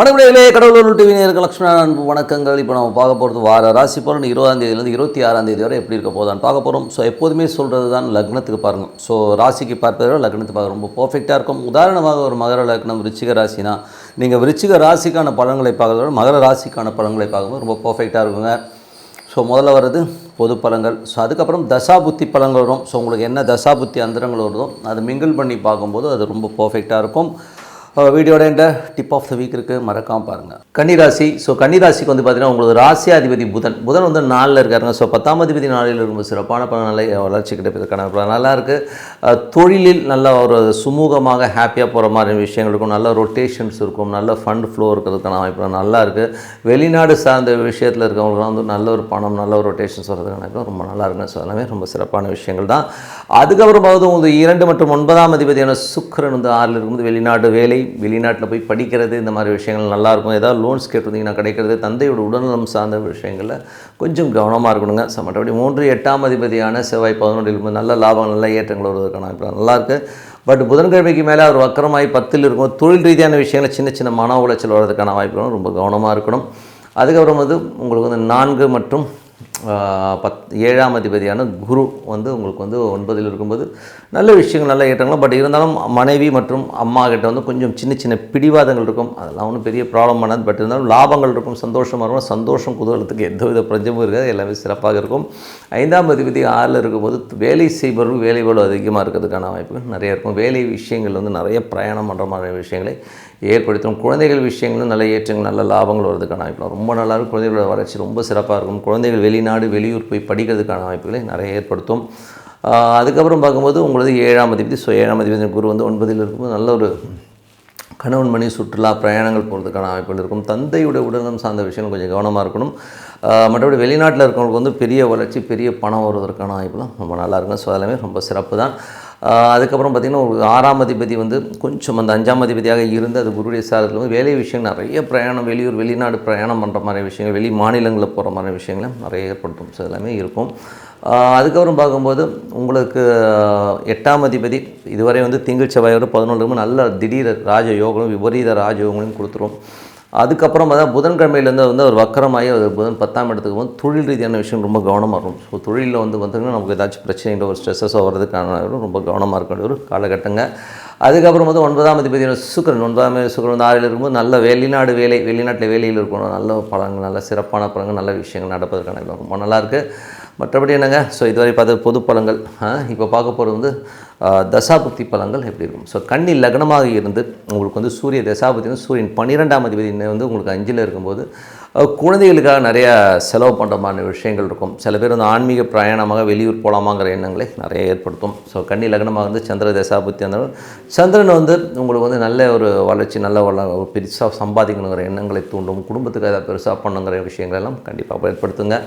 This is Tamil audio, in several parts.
வணக்கங்களே கடவுளூர் டிவி நேருக்கு லக்ஷ்மண அன்பு வணக்கங்கள். இப்போ நம்ம பார்க்க போகிறது வார ராசி பலன். இருபதாம் தேதியிலேருந்து இருபத்தி ஆறாம் தேதி வரை எப்படி இருக்க போதான் பார்க்க போகிறோம். ஸோ எப்போதுமே சொல்கிறது தான் லக்னத்துக்கு பாருங்கள் ஸோ ராசிக்கு பார்ப்பதை விட லக்னத்துக்கு பார்க்க ரொம்ப பர்ஃபெக்டாக இருக்கும். உதாரணமாக ஒரு மகர லக்னம் விருச்சிக ராசினா நீங்கள் விருச்சிக ராசிக்கான பலன்களை பார்க்கறத விட மகர ராசிக்கான பலன்களை பார்க்கும்போது ரொம்ப பர்ஃபெக்டாக இருக்குங்க. ஸோ முதல்ல வர்றது பொது பழங்கள் ஸோ அதுக்கப்புறம் தசாபுத்தி பழங்கள் வரும். ஸோ உங்களுக்கு என்ன தசாபுத்தி அந்தரங்கள் வருதோ அதை மிங்கிள் பண்ணி பார்க்கும்போது அது ரொம்ப பர்ஃபெக்டாக இருக்கும். வீடியோட இந்த டிப் ஆஃப் த வீக் இருக்குது மறக்காமல் பாருங்கள் கன்னிராசி ஸோ கன்னிராசிக்கு வந்து பார்த்தீங்கன்னா உங்களுக்கு ராசியாதிபதி புதன். புதன் வந்து நாளில் இருக்காருங்க. ஸோ பத்தாம் அதிபதி நாளில் இருக்கும்போது சிறப்பான பலன் நல்ல வளர்ச்சி கிடைப்பதற்கான நல்லா இருக்குது தொழிலில் நல்ல ஒரு சுமூகமாக ஹாப்பியாக போகிற மாதிரி விஷயங்கள் இருக்கும். நல்ல ரொட்டேஷன்ஸ் இருக்கும். நல்ல ஃபண்ட் ஃப்ளோ இருக்கிறதுக்கான வாய்ப்பு நல்லா இருக்குது வெளிநாடு சார்ந்த விஷயத்தில் இருக்கவங்களுக்குலாம் வந்து நல்ல ஒரு பணம் நல்ல ஒரு ரொட்டேஷன்ஸ் வர்றதுக்கான எனக்கு ரொம்ப நல்லா இருக்குங்க. ஸோ எல்லாமே ரொம்ப சிறப்பான விஷயங்கள் தான். அதுக்கப்புறம் உங்களுக்கு இரண்டு மற்றும் ஒன்பதாம் அதிபதியான சுக்கிரன் வந்து ஆறில் இருக்கும்போது வெளிநாடு வேலை வெளிநாட்டில் போய் படிக்கிறது இந்த மாதிரி விஷயங்கள் நல்லாயிருக்கும். ஏதாவது லோன்ஸ் கேட்டிருந்தீங்கன்னா கிடைக்கிறது தந்தையோட உடல்நலம் சார்ந்த விஷயங்களில் கொஞ்சம் கவனமாக இருக்கணுங்க. ஸோ மற்றபடி மூன்று எட்டாம் அதிபதியான செவ்வாய் பதினொன்றில் நல்ல லாபம் நல்ல ஏற்றங்கள் வருவதற்கான வாய்ப்பு நல்லாயிருக்கு. பட் புதன்கிழமைக்கு மேலே அவர் வக்கரமாகி பத்தில் இருக்கும். தொழில் ரீதியான விஷயங்கள் சின்ன சின்ன மன உளைச்சல் வர்றதுக்கான வாய்ப்புகளும் ரொம்ப கவனமாக இருக்கணும். அதுக்கப்புறம் வந்து உங்களுக்கு வந்து நான்கு மற்றும் பத் ஏழாம் அதிபதியான குரு வந்து உங்களுக்கு வந்து ஒன்பதில் இருக்கும்போது நல்ல விஷயங்கள் நல்ல ஏற்றங்களும் பட் இருந்தாலும் மனைவி மற்றும் அம்மா கிட்ட வந்து கொஞ்சம் சின்ன சின்ன பிடிவாதங்கள் இருக்கும். அதெல்லாம் ஒன்றும் பெரிய ப்ராப்ளம் பண்ணாது. பட் இருந்தாலும் லாபங்கள் இருக்கும் சந்தோஷமாக இருக்கும். சந்தோஷம் குதூகலத்துக்கு எந்த வித பிரஞ்சமும் இருக்காது. எல்லாமே சிறப்பாக இருக்கும். ஐந்தாம் அதிபதி ஆறில் இருக்கும்போது வேலை செய்பவர்கள் வேலை பளு அதிகமாக இருக்கிறதுக்கான வாய்ப்புகள் நிறைய இருக்கும். வேலை விஷயங்கள் வந்து நிறைய பிரயாணம் பண்ணுற மாதிரி விஷயங்களை ஏற்படுத்தும் குழந்தைகள் விஷயங்களும் நல்ல ஏற்றங்கள் நல்ல லாபங்கள் வர்றதுக்கான வாய்ப்புலாம் ரொம்ப நல்லா இருக்கும் குழந்தைகளோட வளர்ச்சி ரொம்ப சிறப்பாக இருக்கும். குழந்தைகள் வெளிநாடு வெளியூர் போய் படிக்கிறதுக்கான வாய்ப்புகளை நிறைய ஏற்படுத்தும். அதுக்கப்புறம் பார்க்கும்போது உங்களது ஏழாம் அதிபதி ஸோ ஏழாம் அதிபதி குரு வந்து ஒன்பதில் இருக்கும்போது நல்ல ஒரு கணவன் மணி சுற்றுலா பிரயாணங்கள் போகிறதுக்கான வாய்ப்புகள் இருக்கும். தந்தையுடைய உடல்நலம் சார்ந்த விஷயங்கள் கொஞ்சம் கவனமாக இருக்கணும். மற்றபடி வெளிநாட்டில் இருக்கிறவங்களுக்கு வந்து பெரிய வளர்ச்சி பெரிய பணம் வருவதற்கான வாய்ப்புலாம் ரொம்ப நல்லா இருக்கும். ஸோ அதெல்லாமே ரொம்ப சிறப்பு தான் அதுக்கப்புறம் பார்த்திங்கன்னா ஒரு ஆறாம் அதிபதி வந்து கொஞ்சம் அந்த அஞ்சாம் அதிபதியாக இருந்து அது குருடைய சாரத்தில் வந்து வேலை விஷயம் நிறைய பிரயாணம் வெளியூர் வெளிநாடு பிரயாணம் பண்ணுற மாதிரி விஷயங்கள் வெளி மாநிலங்களில் போகிற மாதிரி விஷயங்களை நிறைய ஏற்படுத்தும். ஸோ எல்லாமே இருக்கும். அதுக்கப்புறம் பார்க்கும்போது உங்களுக்கு எட்டாம் அதிபதி இதுவரை வந்து திங்கள் செவ்வாயோட பதினொன்று நல்ல திடீர் ராஜ விபரீத ராஜயோகங்களையும் கொடுத்துரும். அதுக்கப்புறம் பார்த்தா புதன்கிழமையிலேருந்து வந்து ஒரு வக்கரமாகி அது புதன் பத்தாம் இடத்துக்கு வந்து தொழில் ரீதியான விஷயம் ரொம்ப கவனமாக இருக்கும். ஸோ தொழிலில் வந்து பார்த்திங்கன்னா நமக்கு ஏதாச்சும் பிரச்சனைகள் ஒரு ஸ்ட்ரெஸ்ஸோ வர்றதுக்கான ரொம்ப கவனமாக இருக்க வேண்டிய ஒரு காலகட்டங்க. அதுக்கப்புறம் வந்து ஒன்பதாம் அதிபதியான சுக்கரன். ஒன்பதாம் அதிபதி சுக்கரன் வந்து ஆறில் இருக்கும்போது நல்ல வெளிநாடு வேலை வெளிநாட்டில் வேலையில் இருக்கணும். நல்ல பழங்கள் நல்ல சிறப்பான பழங்கள் நல்ல விஷயங்கள் நடப்பதற்கான ரொம்ப நல்லாயிருக்கு மற்றபடி என்னங்க? ஸோ இதுவரை பார்த்த பொது பலங்கள் இப்போ பார்க்க போகிறது வந்து தசாபுக்தி பழங்கள் பலங்கள் எப்படி இருக்கும்? ஸோ கன்னி லக்னமாக இருந்து உங்களுக்கு வந்து சூரிய தசாபுத்தி வந்து சூரியன் பன்னிரெண்டாம் அதிபதி வந்து உங்களுக்கு அஞ்சில் இருக்கும்போது குழந்தைகளுக்காக நிறையா செலவு பண்ணுற மாதிரி விஷயங்கள் இருக்கும். சில பேர் வந்து ஆன்மீக பிரயாணமாக வெளியூர் போகலாமாங்கிற எண்ணங்களை நிறைய ஏற்படுத்தும். ஸோ கன்னி லக்னமாக வந்து சந்திர தசாபுத்தி அந்த சந்திரன் வந்து உங்களுக்கு வந்து நல்ல ஒரு வளர்ச்சி நல்ல வள பெருசாக சம்பாதிக்கணுங்கிற எண்ணங்களை தூண்டும். குடும்பத்துக்கு அதை பெருசாக பண்ணுங்கிற விஷயங்கள் எல்லாம் கண்டிப்பாக ஏற்படுத்துங்க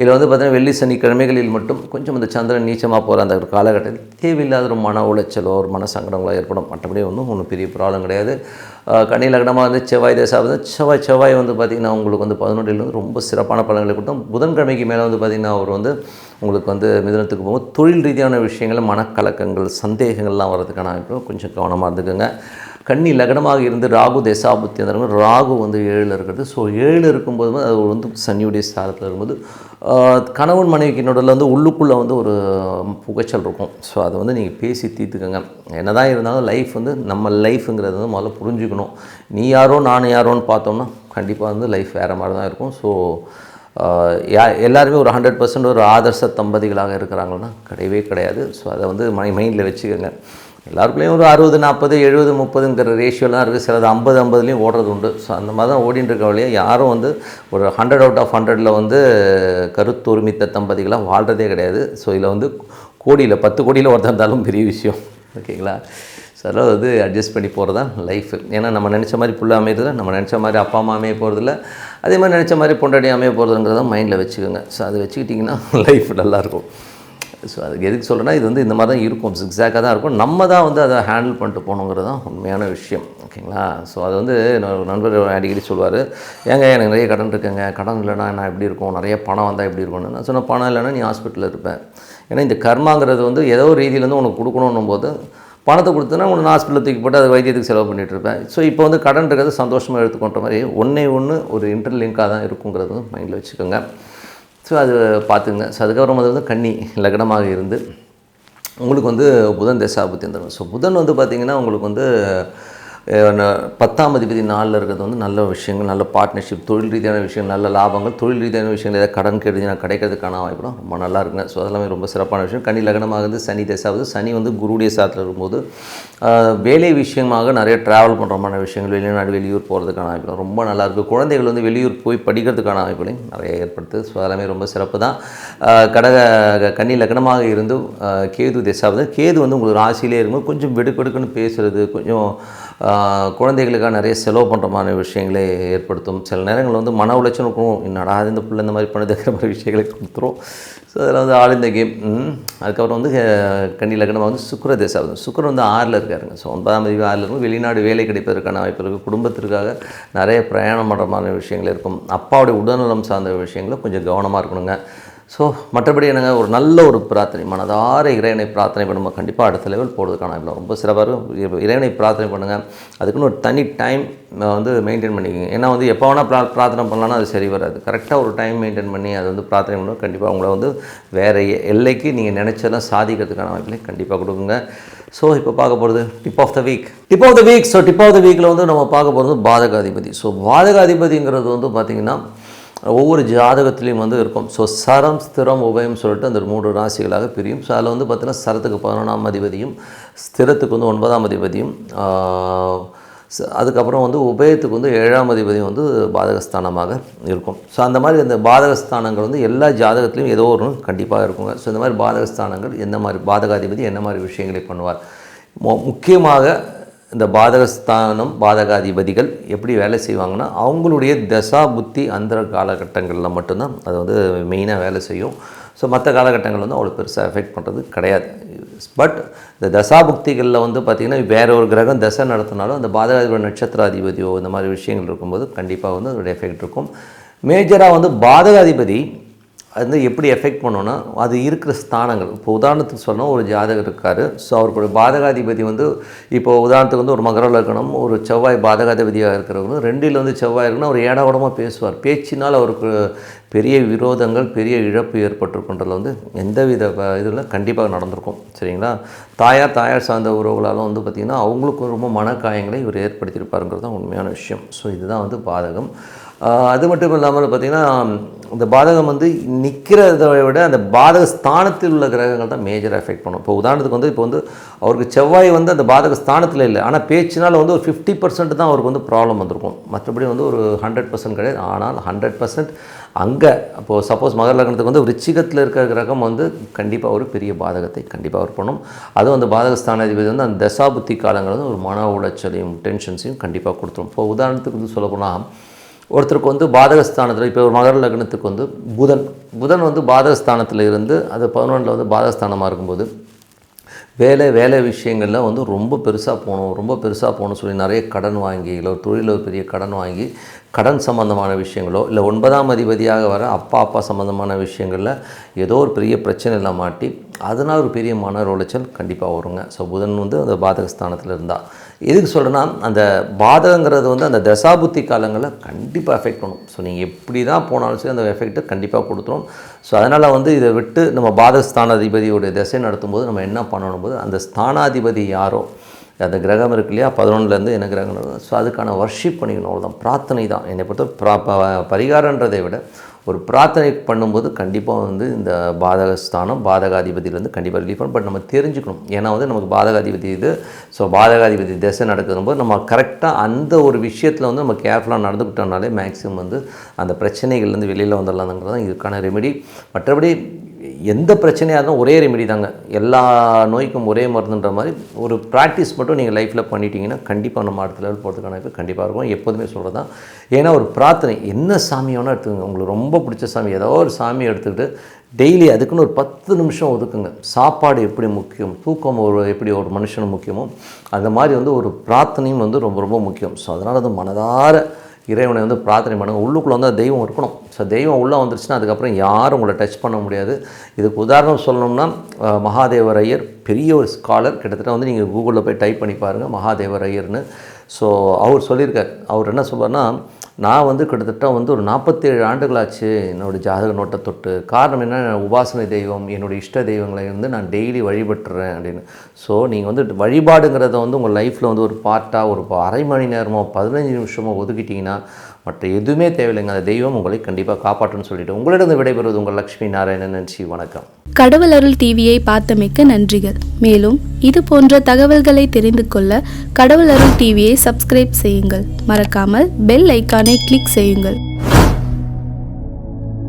இதில் வந்து பார்த்திங்கன்னா வெள்ளி சனிக்கிழமைகளில் மட்டும் கொஞ்சம் இந்த சந்திரன் நீச்சமாக போகிற அந்த ஒரு காலகட்டத்தில் தேவையில்லாத ஒரு மன உளைச்சலோ ஒரு மன சங்கடங்களோ ஏற்படும். மற்றபடி ஒன்றும் ஒன்றும் பெரிய ப்ராப்ளம் கிடையாது. கனி லக்னமாக வந்து செவ்வாய் தேசா வந்து செவ்வாய் செவ்வாய் வந்து பார்த்திங்கன்னா உங்களுக்கு வந்து பதினொன்றிலிருந்து ரொம்ப சிறப்பான பலன்களை கொடுத்தோம் புதன்கிழமைக்கு மேலே வந்து பார்த்திங்கன்னா அவர் வந்து உங்களுக்கு வந்து மிதனத்துக்கு போகும்போது தொழில் ரீதியான விஷயங்கள் மனக்கலக்கங்கள் சந்தேகங்கள்லாம் வர்றதுக்கான வாய்ப்பு கொஞ்சம் கவனமாக இருந்துக்குங்க. கன்னி லக்னமாக இருந்து ராகு தசாபுத்தி ராகு வந்து ஏழில் இருக்கிறது. ஸோ ஏழு இருக்கும்போது அது வந்து சனியுடைய ஸ்தானத்தில் இருக்கும்போது கணவன் மனைவிக்கு நடுவில் வந்து உள்ளுக்குள்ளே வந்து ஒரு புகைச்சல் இருக்கும். ஸோ அதை வந்து நீங்கள் பேசி தீர்த்துக்கங்க. என்ன தான் இருந்தாலும் லைஃப் வந்து நம்ம லைஃப்ங்கிறது வந்து முதல்ல புரிஞ்சுக்கணும். நீ யாரோ நான் யாரோன்னு பார்த்தோம்னா கண்டிப்பாக வந்து லைஃப் வேறு மாதிரி தான் இருக்கும். ஸோ யா எல்லாருமே ஒரு ஹண்ட்ரட் பர்சன்ட் ஒரு ஆதர்ச தம்பதிகளாக இருக்கிறாங்கன்னா கிடையவே கிடையாது. ஸோ அதை வந்து மை மைண்டில் வச்சுக்கோங்க. எல்லாருக்குள்ளேயும் ஒரு அறுபது நாற்பது எழுபது முப்பதுங்கிற ரேஷியோலாம் இருக்குது. சிலது ஐம்பது ஐம்பதுலேயும் ஓடுறது உண்டு ஸோ அந்த மாதிரி தான் ஓடிட்டு இருக்க வழியாக யாரும் வந்து ஒரு ஹண்ட்ரட் அவுட் ஆஃப் ஹண்ட்ரடில் வந்து கருத்தொருமித்த தம்பதிகளாக வாழ்கிறதே கிடையாது. ஸோ இதில் வந்து கோடியில் பத்து கோடியில் ஒருத்தர் இருந்தாலும் பெரிய விஷயம். ஓகேங்களா? ஸோ அதெல்லாம் வந்து அட்ஜஸ்ட் பண்ணி போகிறது தான் லைஃப் ஏன்னா நம்ம நினச்ச மாதிரி புள்ள அமையறதில்ல. நம்ம நினச்ச மாதிரி அப்பா அம்மா அமைய போகிறதில்ல அதே மாதிரி நினச்ச மாதிரி பொண்டாடி அமைய போகிறதுங்கிறத மைண்டில் வச்சுக்கோங்க. ஸோ அதை வச்சுக்கிட்டிங்கன்னா லைஃப் நல்லாயிருக்கும் ஸோ அதுக்கு எதுக்கு சொல்கிறேன்னா இது வந்து இந்த மாதிரி தான் இருக்கும். சிக்ஸாக்காக தான் இருக்கும். நம்ம தான் வந்து அதை ஹேண்டில் பண்ணிட்டு போகணுங்கிறது தான் உண்மையான விஷயம். ஓகேங்களா ஸோ அது வந்து ஒரு நண்பர் அடிக்கடி சொல்லுவார் ஏங்க எனக்கு நிறைய கடன் இருக்குங்க. கடன் இல்லைனா நான் எப்படி இருக்கும்? நிறைய பணம் வந்தால் எப்படி இருக்கும்னு? நான் சொன்ன பணம் இல்லைன்னா நீ ஹாஸ்பிட்டலில் இருப்பேன் ஏன்னா இந்த கர்மாங்கிறது வந்து ஏதோ ஒரு ரீதியிலேருந்து உனக்கு கொடுக்கணும் போது பணத்தை கொடுத்தனா உன்னை ஹாஸ்பிட்டலில் தூக்கி போட்டு அது வைத்தியத்துக்கு செலவு பண்ணிகிட்ருப்பேன் இருப்பேன். ஸோ இப்போ வந்து கடன் இருக்கிறது சந்தோஷமாக எடுத்துக்கொண்ட மாதிரி ஒன்றே ஒன்று ஒரு இன்டர்லிங்காக தான் இருக்குங்கிறது மைண்டில் வச்சுக்கோங்க. ஸோ அது பார்த்துங்க. ஸோ அதுக்கப்புறம் வந்து கன்னி லக்னமாக இருந்து உங்களுக்கு வந்து புதன் தசாபுத்தி வந்துடும் ஸோ புதன் வந்து பார்த்திங்கன்னா உங்களுக்கு வந்து பத்தாம் அதிபதி நாளில் இருக்கிறது வந்து நல்ல விஷயங்கள் நல்ல பார்ட்னர்ஷிப் தொழில் ரீதியான விஷயங்கள் நல்ல லாபங்கள் தொழில் ரீதியான விஷயங்கள் ஏதாவது கடன் கெடுதினா கிடைக்கிறதுக்கான வாய்ப்புலாம் ரொம்ப நல்லா இருக்குங்க. ஸோ அதெல்லாமே ரொம்ப சிறப்பான விஷயம். கனி லக்னமாக இருந்து சனி தசாவது. சனி வந்து குருடைய சாத்தில் இருக்கும்போது வேலை விஷயமாக நிறைய ட்ராவல் பண்ணுற மாதிரி விஷயங்கள் வெளிநாடு வெளியூர் போகிறதுக்கான வாய்ப்புலாம் ரொம்ப நல்லா இருக்குது குழந்தைகள் வந்து வெளியூர் போய் படிக்கிறதுக்கான வாய்ப்புகளையும் நிறைய ஏற்படுத்துது. ஸோ அதெல்லாமே ரொம்ப சிறப்பு தான். கடக கன்னி லக்னமாக இருந்து கேது திசாவது. கேது வந்து உங்களுக்கு ராசியிலே இருக்கும்போது கொஞ்சம் வெடுக்கெடுக்குன்னு பேசுகிறது கொஞ்சம் குழந்தைகளுக்காக நிறைய செலவு பண்ணுற மாதிரி விஷயங்களை ஏற்படுத்தும். சில நேரங்கள் வந்து மன உளைச்சல் இருக்கும் என்னடா இந்த பிள்ளை இந்த மாதிரி பண்ணுதுங்கிற மாதிரி விஷயங்களை கொடுத்துரும். ஸோ அதில் வந்து ஆல் இந்த கேம். அதுக்கப்புறம் வந்து கண்ணியில் கன்னி வந்து சுக்கர தேசாவது சுக்கிரன் வந்து ஆறில் இருக்காருங்க. ஸோ ஒன்பதாம் தேதி ஆறில் இருக்கும். வெளிநாடு வேலை கிடைப்பதற்கான வாய்ப்பு இருக்குது குடும்பத்திற்காக நிறைய பிரயாணம் பண்ணுற மாதிரி விஷயங்கள் இருக்கும். அப்பாவுடைய உடல்நலம் சார்ந்த விஷயங்களை கொஞ்சம் கவனமாக இருக்கணுங்க. ஸோ மற்றபடி என்னங்க? ஒரு நல்ல ஒரு பிரார்த்தனை மனதார இறைவனை பிரார்த்தனை பண்ணும்போது கண்டிப்பாக அடுத்த லெவல் போகிறதுக்கான வாய்ப்பு ரொம்ப சிறப்பாக இறைவனை பிரார்த்தனை பண்ணுங்கள் அதுக்குன்னு ஒரு தனி டைம் வந்து மெயின்டைன் பண்ணிக்கோங்க. ஏன்னா வந்து எப்போ வேணால் பிரா பிரார்த்தனை பண்ணலாம்னா அது சரி வராது. கரெக்டாக ஒரு டைம் மெயின்டைன் பண்ணி அது வந்து பிரார்த்தனை பண்ணுவோம் கண்டிப்பாக உங்களை வந்து வேறு எல்லைக்கு நீங்கள் நினச்சதெல்லாம் சாதிக்கிறதுக்கான வாய்ப்புகளை கண்டிப்பாக கொடுக்குங்க. ஸோ இப்போ பார்க்க போகிறது tip of the week tip of the week so tip of the வீக்கில் வந்து நம்ம பார்க்க போகிறது பாதகாதிபதி. ஸோ பாதகாதிபதிங்கிறது வந்து பார்த்திங்கன்னா ஒவ்வொரு ஜாதகத்துலேயும் வந்து இருக்கும். ஸோ சரம் ஸ்திரம் உபயம் சொல்லிட்டு அந்த மூன்று ராசிகளாக பிரியும். ஸோ அதில் வந்து பார்த்திங்கன்னா சரத்துக்கு பதினொன்றாம் அதிபதியும் ஸ்திரத்துக்கு வந்து ஒன்பதாம் அதிபதியும் அதுக்கப்புறம் வந்து உபயத்துக்கு வந்து ஏழாம் அதிபதியும் வந்து பாதகஸ்தானமாக இருக்கும். ஸோ அந்த மாதிரி அந்த பாதகஸ்தானங்கள் வந்து எல்லா ஜாதகத்துலேயும் ஏதோ ஒரு கண்டிப்பாக இருக்குங்க. ஸோ இந்த மாதிரி பாதகஸ்தானங்கள் எந்த மாதிரி பாதகாதிபதி என்ன மாதிரி விஷயங்களை பண்ணுவார்? மு- முக்கியமாக இந்த பாதகஸ்தானம் பாதகாதிபதிகள் எப்படி வேலை செய்வாங்கன்னா அவங்களுடைய தசா புத்தி அந்த காலகட்டங்களில் மட்டும்தான் அது வந்து மெயினாக வேலை செய்யும். ஸோ மற்ற காலகட்டங்கள் வந்து அவ்வளோ பெருசாக எஃபெக்ட் பண்ணுறது கிடையாது. பட் இந்த தசாபுக்திகளில் வந்து பார்த்திங்கன்னா வேற ஒரு கிரகம் தசை நடத்தினாலும் அந்த பாதகாதிபதி நட்சத்திராதிபதியோ இந்த மாதிரி விஷயங்கள் இருக்கும்போது கண்டிப்பாக வந்து அதோடைய எஃபெக்ட் இருக்கும். மேஜராக வந்து பாதகாதிபதி அது வந்து எப்படி எஃபெக்ட் பண்ணோன்னா அது இருக்கிற ஸ்தானங்கள். இப்போ உதாரணத்துக்கு சொன்னால் ஒரு ஜாதகர் இருக்கார். ஸோ அவருடைய பாதகாதிபதி வந்து இப்போ உதாரணத்துக்கு வந்து ஒரு மகர லக்னம் ஒரு செவ்வாய் பாதகாதிபதியாக இருக்கிறவங்க ரெண்டில் வந்து செவ்வாய் இருக்குன்னா அவர் ஏடாவிடமாக பேசுவார். பேச்சினால் அவருக்கு பெரிய விரோதங்கள் பெரிய இழப்பு ஏற்பட்டிருக்குன்றதில் வந்து எந்தவித வித இதில் கண்டிப்பாக நடந்திருக்கும். சரிங்களா? தாயார் தாயார் சார்ந்த உறவுகளாலும் வந்து பார்த்திங்கன்னா அவங்களுக்கும் ரொம்ப மனக்காயங்களை இவர் ஏற்படுத்தியிருப்பாருங்கிறது தான் உண்மையான விஷயம். ஸோ இதுதான் வந்து பாதகம். அது மட்டும் இல்லாமல் பார்த்திங்கன்னா இந்த பாதகம் வந்து நிற்கிறத விட அந்த பாதக ஸ்தானத்தில் உள்ள கிரகங்கள் தான் மேஜர் எஃபெக்ட் பண்ணும். இப்போ உதாரணத்துக்கு வந்து இப்போ வந்து அவருக்கு செவ்வாய் வந்து அந்த பாதக ஸ்தானத்தில் இல்லை. ஆனால் பேச்சினால் வந்து ஒரு ஃபிஃப்டி பர்சன்ட் தான் அவருக்கு வந்து ப்ராப்ளம் வந்திருக்கும். மற்றபடி வந்து ஒரு ஹண்ட்ரட் பர்சன்ட் கிடையாது. ஆனால் ஹண்ட்ரட் பர்சன்ட் அங்கே இப்போது சப்போஸ் மகர லக்னத்துக்கு வந்து விருச்சிகத்தில் இருக்கிற கிரகம் வந்து கண்டிப்பாக ஒரு பெரிய பாதகத்தை கண்டிப்பாக அவர் பண்ணும். அதுவும் அந்த பாதகஸ்தானாதிபதி வந்து அந்த தசாபுத்தி காலங்கள் வந்து ஒரு மன உளைச்சலையும் டென்ஷன்ஸையும் கண்டிப்பாக கொடுத்துரும். இப்போ உதாரணத்துக்கு வந்து சொல்லப்போனால் ஒருத்தருக்கு வந்து பாதகஸ்தானத்தில் இப்போ ஒரு மகர லக்னத்துக்கு வந்து புதன். புதன் வந்து பாதகஸ்தானத்தில் இருந்து அது பதினொன்றில் வந்து பாதகஸ்தானமாக இருக்கும்போது வேலை வேலை விஷயங்களில் வந்து ரொம்ப பெருசாக போகணும் ரொம்ப பெருசாக போகணும்னு சொல்லி நிறைய கடன் வாங்கி இல்லை ஒரு தொழிலில் ஒரு பெரிய கடன் வாங்கி கடன் சம்மந்தமான விஷயங்களோ இல்லை ஒன்பதாம் அதிபதியாக வர அப்பா அப்பா சம்மந்தமான விஷயங்களில் ஏதோ ஒரு பெரிய பிரச்சனையில் மாட்டி அதனால் ஒரு பெரிய மன உளைச்சல் கண்டிப்பாக வருங்க. ஸோ புதன் வந்து அந்த பாதகஸ்தானத்தில் இருந்தால் எதுக்கு சொல்கிறேன்னா அந்த பாதகங்கிறது வந்து அந்த தசாபுத்தி காலங்களில் கண்டிப்பாக எஃபெக்ட் பண்ணும். ஸோ நீங்கள் எப்படி தான் போனாலும் சரி அந்த எஃபெக்ட்டை கண்டிப்பாக கொடுத்துரும். ஸோ அதனால் வந்து இதை விட்டு நம்ம பாதகஸ்தானாதிபதியோடைய திசை நடத்தும்போது நம்ம என்ன பண்ணணும் போது அந்த ஸ்தானாதிபதி யாரோ அந்த கிரகம் இருக்கு இல்லையா பதினொன்றுலேருந்து என்ன கிரகம் ஸோ அதுக்கான வர்ஷிப் பண்ணிக்கணும். அவ்வளோதான் பிரார்த்தனை தான். என்னை பொறுத்த ப- பரிகாரன்றதை விட ஒரு பிரார்த்தனை பண்ணும்போது கண்டிப்பாக வந்து இந்த பாதகஸ்தானம் பாதகாதிபதியிலேருந்து கண்டிப்பாக ரிலீஃப் பண்ணும் பட் நம்ம தெரிஞ்சுக்கணும். ஏன்னா வந்து நமக்கு பாதகாதிபதி இது. ஸோ பாதகாதிபதி திசை நடக்கும்போது நம்ம கரெக்டாக அந்த ஒரு விஷயத்தில் வந்து நம்ம கேர்ஃபுல்லாக நடந்துக்கிட்டோம்னாலே மேக்ஸிமம் வந்து அந்த பிரச்சனைகள்லேருந்து வெளியில் வந்துடலாம்ங்கிறது தான் இதுக்கான ரெமெடி மற்றபடி எந்த பிரச்சனையாக இருந்தாலும் ஒரே ரெமெடி தாங்க. எல்லா நோய்க்கும் ஒரே மருந்துன்ற மாதிரி ஒரு ப்ராக்டிஸ் மட்டும் நீங்கள் லைஃப்பில் பண்ணிட்டீங்கன்னா கண்டிப்பாக நம்ம அடுத்த லெவல் போகிறதுக்கான வாய்ப்பு கண்டிப்பாக இருக்கும். எப்போதுமே சொல்கிறது தான் ஏன்னா ஒரு பிரார்த்தனை என்ன சாமி வேணால் எடுத்துக்கோங்க. உங்களுக்கு ரொம்ப பிடிச்ச சாமி ஏதோ ஒரு சாமி எடுத்துக்கிட்டு டெய்லி அதுக்குன்னு ஒரு பத்து நிமிஷம் ஒதுக்குங்க. சாப்பாடு எப்படி முக்கியம் தூக்கம் ஒரு எப்படி ஒரு மனுஷனுக்கு முக்கியமோ அந்த மாதிரி வந்து ஒரு பிரார்த்தனையும் வந்து ரொம்ப ரொம்ப முக்கியம். ஸோ அதனால் அது மனதார இறைவனை வந்து பிரார்த்தனை பண்ணுங்கள் உள்ளுக்குள்ளே வந்து தெய்வம் இருக்கணும். ஸோ தெய்வம் உள்ளே வந்துருச்சுன்னா அதுக்கப்புறம் யாரும் உங்களை டச் பண்ண முடியாது. இதுக்கு உதாரணம் சொல்லணும்னா மகாதேவரையர் மகாதேவர் ஐயர் பெரிய ஒரு ஸ்காலர் கிட்டத்தட்ட வந்து நீங்கள் கூகுளில் போய் டைப் பண்ணி பாருங்கள் மகாதேவர் ஐயர்னு. ஸோ அவர் சொல்லியிருக்கார். அவர் என்ன சொல்வார்னா நான் வந்து கிட்டத்தட்ட வந்து ஒரு நாற்பத்தேழு ஆண்டுகளாச்சு என்னோடய ஜாதக நோட்டை தொட்டு. காரணம் என்ன? உபாசனை தெய்வம் என்னுடைய இஷ்ட தெய்வங்களை வந்து நான் டெய்லி வழிபட்டுறேன் அப்படின்னு. ஸோ நீங்கள் வந்து வழிபாடுங்கிறத வந்து உங்கள் லைஃப்பில் வந்து ஒரு பார்ட்டாக ஒரு அரை மணி நேரமோ பதினஞ்சு நிமிஷமோ ஒதுக்கிட்டிங்கன்னா மற்ற எதுவுமே தேவையில்லைங்க. அந்த தெய்வம் உங்களை கண்டிப்பாக காப்பாற்றுன்னு சொல்லிட்டு உங்களிடம் விடைபெறுவது உங்கள் லக்ஷ்மி நாராயணன் நன்றி வணக்கம். கடவுள் அருள் டிவியை பார்த்தமைக்க நன்றிகள். மேலும் இது போன்ற தகவல்களை தெரிந்து கொள்ள கடவுள் அருள் டிவியை சப்ஸ்கிரைப் செய்யுங்கள். மறக்காமல் பெல் ஐக்கானை கிளிக் செய்யுங்கள்.